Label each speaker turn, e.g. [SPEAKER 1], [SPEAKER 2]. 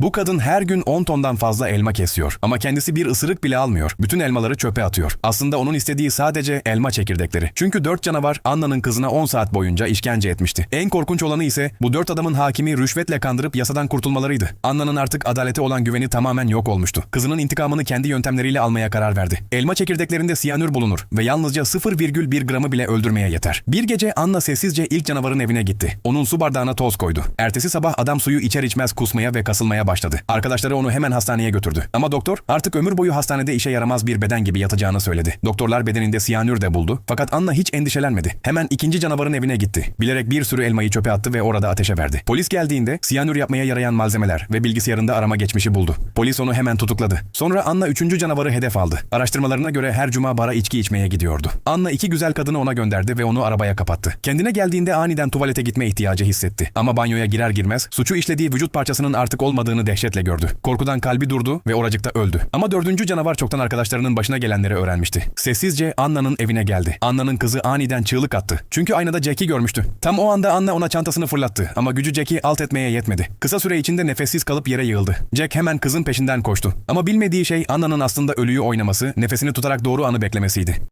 [SPEAKER 1] Bu kadın her gün 10 tondan fazla elma kesiyor ama kendisi bir ısırık bile almıyor. Bütün elmaları çöpe atıyor. Aslında onun istediği sadece elma çekirdekleri. Çünkü dört canavar Anna'nın kızına 10 saat boyunca işkence etmişti. En korkunç olanı ise bu dört adamın hakimi rüşvetle kandırıp yasadan kurtulmalarıydı. Anna'nın artık adalete olan güveni tamamen yok olmuştu. Kızının intikamını kendi yöntemleriyle almaya karar verdi. Elma çekirdeklerinde siyanür bulunur ve yalnızca 0,1 gramı bile öldürmeye yeter. Bir gece Anna sessizce ilk canavarın evine gitti. Onun su bardağına toz koydu. Ertesi sabah adam suyu içer içmez kusmaya ve kasılmaya başladı. Arkadaşları onu hemen hastaneye götürdü. Ama doktor artık ömür boyu hastanede işe yaramaz bir beden gibi yatacağını söyledi. Doktorlar bedeninde siyanür de buldu. Fakat Anna hiç endişelenmedi. Hemen ikinci canavarın evine gitti. Bilerek bir sürü elmayı çöpe attı ve orada ateşe verdi. Polis geldiğinde siyanür yapmaya yarayan malzemeler ve bilgisayarında arama geçmişi buldu. Polis onu hemen tutukladı. Sonra Anna üçüncü canavarı hedef aldı. Araştırmalarına göre her cuma bara içki içmeye gidiyordu. Anna iki güzel kadını ona gönderdi ve onu arabaya kapattı. Kendine geldiğinde aniden tuvalete gitme ihtiyacı hissetti. Ama banyoya girer girmez suçu işlediği vücut parçasının artık olmadığını dehşetle gördü. Korkudan kalbi durdu ve oracıkta öldü. Ama dördüncü canavar çoktan arkadaşlarının başına gelenleri öğrenmişti. Sessizce Anna'nın evine geldi. Anna'nın kızı aniden çığlık attı. Çünkü aynada Jack'i görmüştü. Tam o anda Anna ona çantasını fırlattı ama gücü Jack'i alt etmeye yetmedi. Kısa süre içinde nefessiz kalıp yere yığıldı. Jack hemen kızın peşinden koştu. Ama bilmediği şey Anna'nın aslında ölüyü oynaması, nefesini tutarak doğru anı beklemesiydi.